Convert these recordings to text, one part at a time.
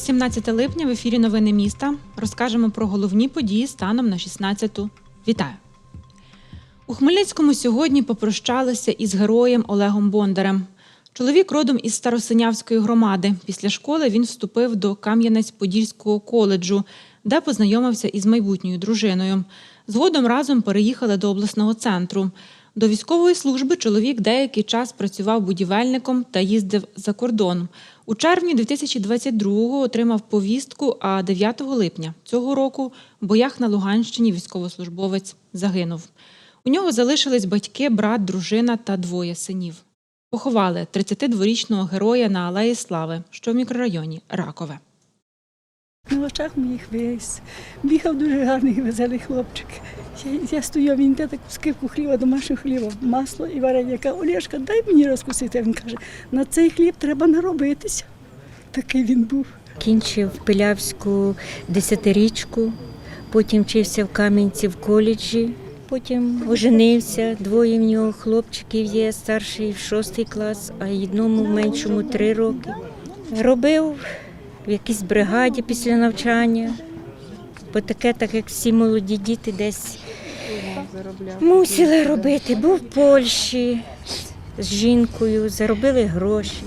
17 липня в ефірі Новини міста. Розкажемо про головні події станом на 16-ту. Вітаю! У Хмельницькому сьогодні попрощалися із героєм Олегом Бондарем. Чоловік родом із Старосинявської громади. Після школи він вступив до Кам'янець-Подільського коледжу, де познайомився із майбутньою дружиною. Згодом разом переїхали до обласного центру. До військової служби чоловік деякий час працював будівельником та їздив за кордон. У червні 2022-го отримав повістку, а 9 липня цього року в боях на Луганщині військовослужбовець загинув. У нього залишились батьки, брат, дружина та двоє синів. Поховали 32-річного героя на Алеї Слави, що в мікрорайоні Ракове. На очах моїх весь. Бігав дуже гарний веселий хлопчик. Я, я стою, він йде таку скипку хліба, домашнього хліба, масло і варення. Я кажу, Олешка, дай мені розкусити. А Він каже, на цей хліб треба наробитися. Такий він був. Кінчив Пилявську десятирічку, потім вчився в Кам'янці в коледжі, потім оженився. Двоє в нього хлопчиків є, старший в шостий клас, а одному меншому три роки. Робив в якійсь бригаді після навчання, бо таке, так як всі молоді діти десь мусили робити. Був в Польщі з жінкою, заробили гроші.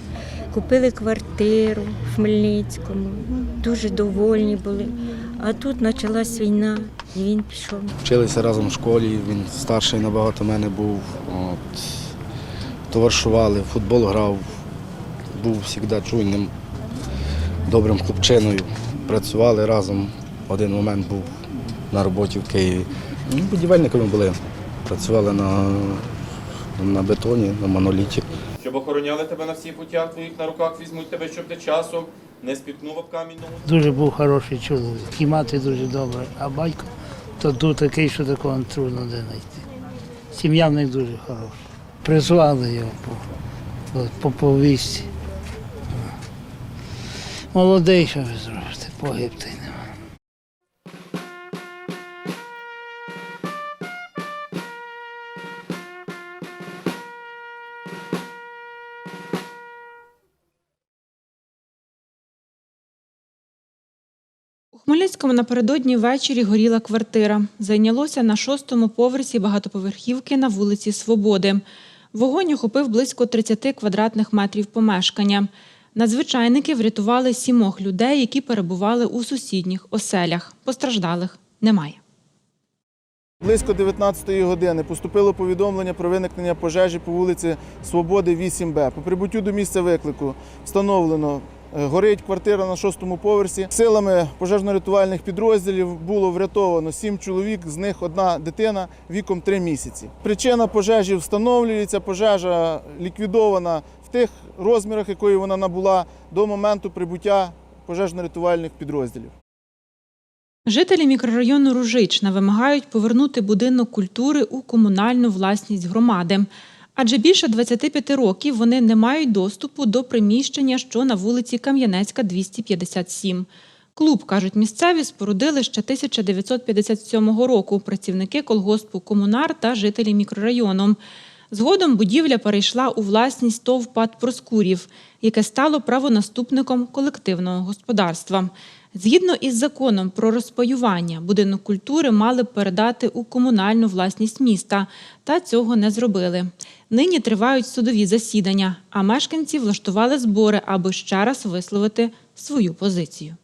Купили квартиру в Хмельницькому, дуже довольні були. А тут почалась війна, і він пішов. Вчилися разом в школі, він старший набагато мене був. От, товаришували, футбол грав, був завжди чуйним, добрим хлопчиною. Працювали разом. Один момент був на роботі в Києві. Ну, Будівельниками були. Працювали на, на бетоні, на моноліті. Щоб охороняли тебе на всіх путях твоїх на руках візьмуть тебе, щоб ти часом не спіткнув об камінь. Дуже був хороший чоловік. І мати дуже добра, а батько то тут такий, що такого трудно де знайти. Сім'я в них дуже хороша. Призвали його по, по, по повісті. Молодий, що ви зробите, погиб ти Хмельницькому напередодні ввечері горіла квартира. Зайнялося на шостому поверсі багатоповерхівки на вулиці Свободи. Вогонь охопив близько 30 квадратних метрів помешкання. Надзвичайники врятували сімох людей, які перебували у сусідніх оселях. Постраждалих немає. Близько 19-ї години поступило повідомлення про виникнення пожежі по вулиці Свободи 8Б. По прибуттю до місця виклику встановлено, горить квартира на шостому поверсі. Силами пожежно-рятувальних підрозділів було врятовано сім чоловік, з них одна дитина віком 3 місяці. Причина пожежі встановлюється. Пожежа ліквідована в тих розмірах, якої вона набула до моменту прибуття пожежно-рятувальних підрозділів. Жителі мікрорайону Ружична вимагають повернути будинок культури у комунальну власність громади. Адже більше 25 років вони не мають доступу до приміщення, що на вулиці Кам'янецька, 257. Клуб, кажуть місцеві, спорудили ще 1957 року працівники колгоспу Комунар та жителі мікрорайону. Згодом будівля перейшла у власність ТОВ «ПАД Проскурів, яке стало правонаступником колективного господарства. Згідно із законом про розпаювання, будинок культури мали передати у комунальну власність міста, та цього не зробили. Нині тривають судові засідання, а мешканці влаштували збори, аби ще раз висловити свою позицію.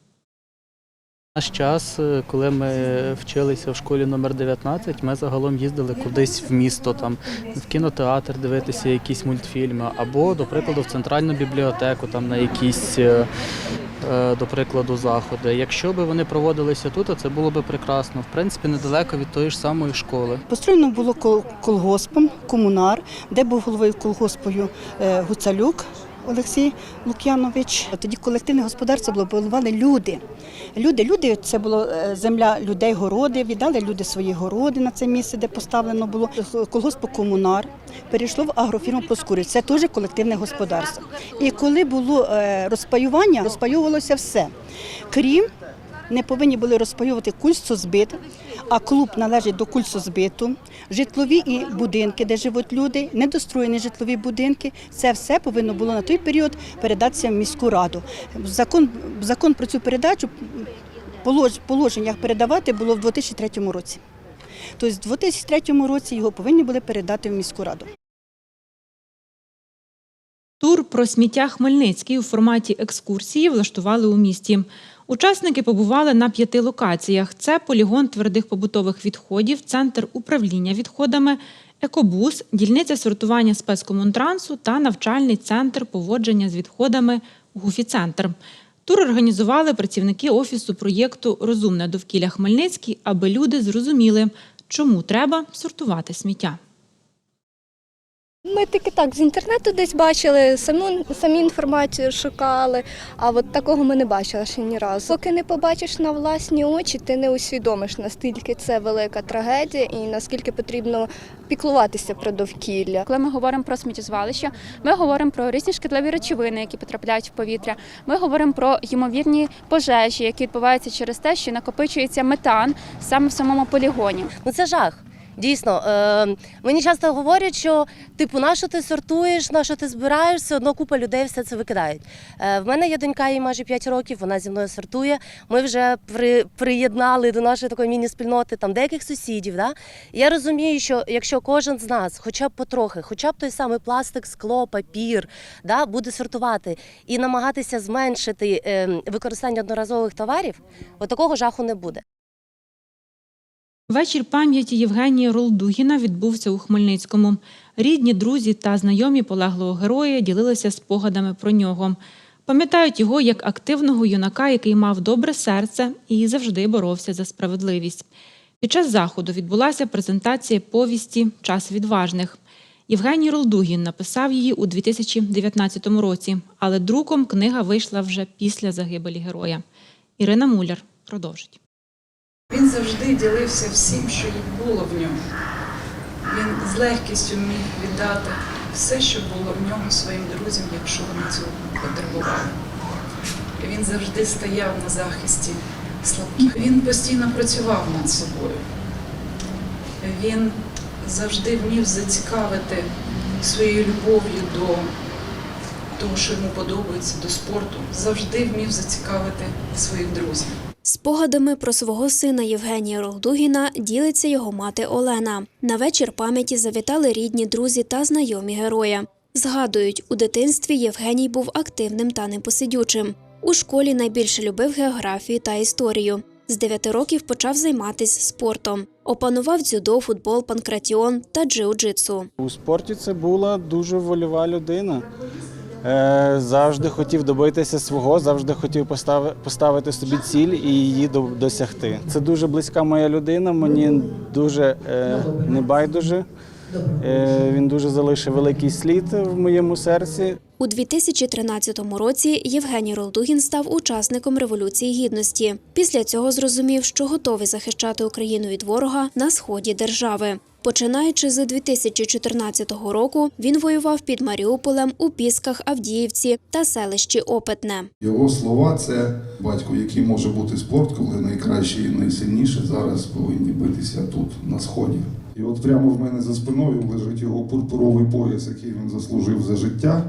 Наш час, е, коли ми вчилися в школі номер 19, ми загалом їздили кудись в місто, там в кінотеатр дивитися якісь мультфільми, або, до прикладу, в центральну бібліотеку, там на якісь, е, до прикладу, заходи. Якщо б вони проводилися тут, це було б прекрасно. В принципі, недалеко від тої ж самої школи. Построєно було колгоспом, комунар, де був головою колгоспою е, Гуцалюк. Олексій Лук'янович. Тоді колективне господарство було, будували люди. Люди, люди це було е, земля людей, городи. Віддали люди свої городи на це місце, де поставлено було Колгосп комунар. Перейшло в агрофірму Проскурів. Це теж колективне господарство. І коли було е, розпаювання, розпаювалося все. Крім не повинні були розпаювати кульцо збит, а клуб належить до кульсозбиту, житлові і будинки, де живуть люди, недостроєні житлові будинки. Це все повинно було на той період передатися в міську раду. Закон, закон про цю передачу полож- положеннях передавати було в 2003 році. Тобто в 2003 році його повинні були передати в міську раду. Тур про сміття Хмельницький у форматі екскурсії влаштували у місті. Учасники побували на п'яти локаціях: це полігон твердих побутових відходів, центр управління відходами, екобус, дільниця сортування спецкомунтрансу та навчальний центр поводження з відходами Гуфі-центр. Тур організували працівники офісу проєкту Розумне довкілля Хмельницький, аби люди зрозуміли, чому треба сортувати сміття. Ми тільки так з інтернету десь бачили, саму самі інформацію шукали, а от такого ми не бачили ще ні разу. Поки не побачиш на власні очі, ти не усвідомиш, наскільки це велика трагедія і наскільки потрібно піклуватися про довкілля. Коли ми говоримо про сміттєзвалища, ми говоримо про різні шкідливі речовини, які потрапляють в повітря. Ми говоримо про ймовірні пожежі, які відбуваються через те, що накопичується метан саме в самому полігоні. Ну це жах. Дійсно, е, мені часто говорять, що типу, на що ти сортуєш, на що ти збираєш, все одно купа людей все це викидають. Е, в мене є донька, їй майже 5 років, вона зі мною сортує. Ми вже при, приєднали до нашої такої міні-спільноти там деяких сусідів. Да? Я розумію, що якщо кожен з нас, хоча б потрохи, хоча б той самий пластик, скло, папір, да, буде сортувати і намагатися зменшити е, використання одноразових товарів, от такого жаху не буде. Вечір пам'яті Євгенія Ролдугіна відбувся у Хмельницькому. Рідні, друзі та знайомі полеглого героя ділилися спогадами про нього. Пам'ятають його як активного юнака, який мав добре серце і завжди боровся за справедливість. Під час заходу відбулася презентація повісті Час відважних. Євгеній Ролдугін написав її у 2019 році, але друком книга вийшла вже після загибелі героя. Ірина Муляр продовжить. Він завжди ділився всім, що було в ньому. Він з легкістю міг віддати все, що було в нього своїм друзям, якщо вони цього потребували. Він завжди стояв на захисті слабких. Він постійно працював над собою. Він завжди вмів зацікавити своєю любов'ю до того, що йому подобається, до спорту. Завжди вмів зацікавити своїх друзів. Спогадами про свого сина Євгенія Ролдугіна ділиться його мати Олена. На вечір пам'яті завітали рідні, друзі та знайомі героя. Згадують, у дитинстві Євгеній був активним та непосидючим. У школі найбільше любив географію та історію. З 9 років почав займатися спортом. Опанував дзюдо, футбол, панкратіон та джиу-джитсу. У спорті це була дуже вольова людина. Е, Завжди хотів добитися свого, завжди хотів постави- поставити собі ціль і її до- досягти. Це дуже близька моя людина, мені дуже е, небайдуже. Е, Він дуже залишив великий слід в моєму серці. У 2013 році Євгеній Ролдугін став учасником Революції Гідності. Після цього зрозумів, що готовий захищати Україну від ворога на сході держави. Починаючи з 2014 року, він воював під Маріуполем у Пісках, Авдіївці та селищі Опитне. Його слова це батько, який може бути спорт, коли найкраще і найсильніше зараз повинні битися тут, на сході. І от прямо в мене за спиною лежить його пурпуровий пояс, який він заслужив за життя.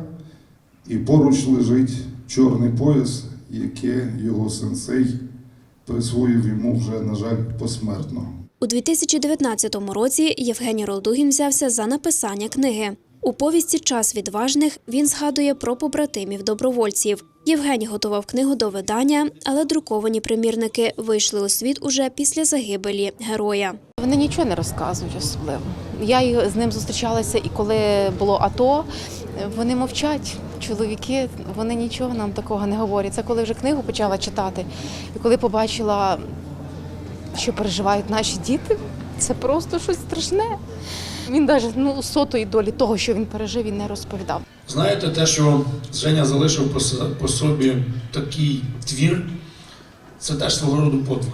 І поруч лежить чорний пояс, який його сенсей присвоїв йому вже, на жаль, посмертно. У 2019 році Євгеній Ролдугін взявся за написання книги. У повісті Час відважних він згадує про побратимів добровольців. Євгеній готував книгу до видання, але друковані примірники вийшли у світ уже після загибелі героя. Вони нічого не розказують особливо. Я з ним зустрічалася і коли було АТО, вони мовчать. Чоловіки, вони нічого нам такого не говорять. Це коли вже книгу почала читати, і коли побачила, що переживають наші діти, це просто щось страшне. Він навіть ну, сотої долі того, що він пережив, він не розповідав. Знаєте, те, що Женя залишив по, собі такий твір, це теж свого роду подвиг.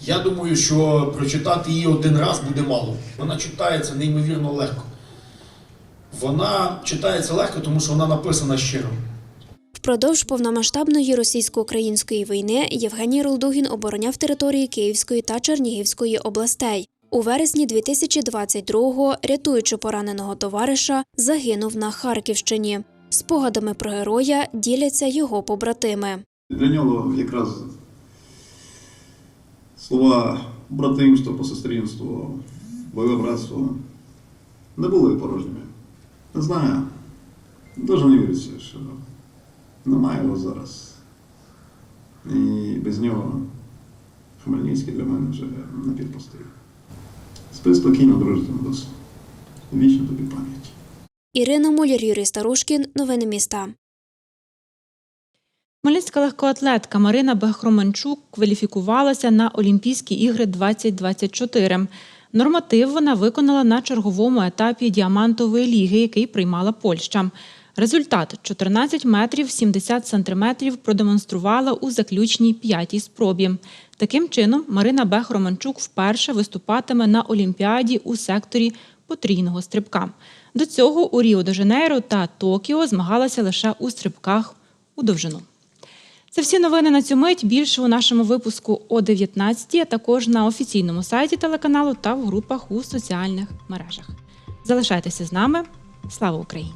Я думаю, що прочитати її один раз буде мало. Вона читається неймовірно легко. Вона читається легко, тому що вона написана щиро. Впродовж повномасштабної російсько-української війни Євгеній Ролдугін обороняв території Київської та Чернігівської областей. У вересні 2022-го, рятуючи пораненого товариша, загинув на Харківщині. Спогадами про героя діляться його побратими. Для нього якраз слова братимство, посестринство, бойове братство не були порожніми. Не знаю, дуже не віриться, що немає його зараз. І без нього Хмельницький для мене вже напівпустий. Спи спокійно, друже, Дос. Вічно тобі пам'ять. Ірина Муляр, Юрій Старушкін. Новини міста. Хмельницька легкоатлетка Марина Бехроманчук кваліфікувалася на Олімпійські ігри 2024. Норматив вона виконала на черговому етапі діамантової ліги, який приймала Польща. Результат 14 метрів 70 сантиметрів продемонструвала у заключній п'ятій спробі. Таким чином, Марина Бех-Романчук вперше виступатиме на Олімпіаді у секторі потрійного стрибка. До цього у Ріо-де-Жанейро та Токіо змагалася лише у стрибках у довжину. Це всі новини на цю мить. Більше у нашому випуску о 19, а також на офіційному сайті телеканалу та в групах у соціальних мережах. Залишайтеся з нами. Слава Україні!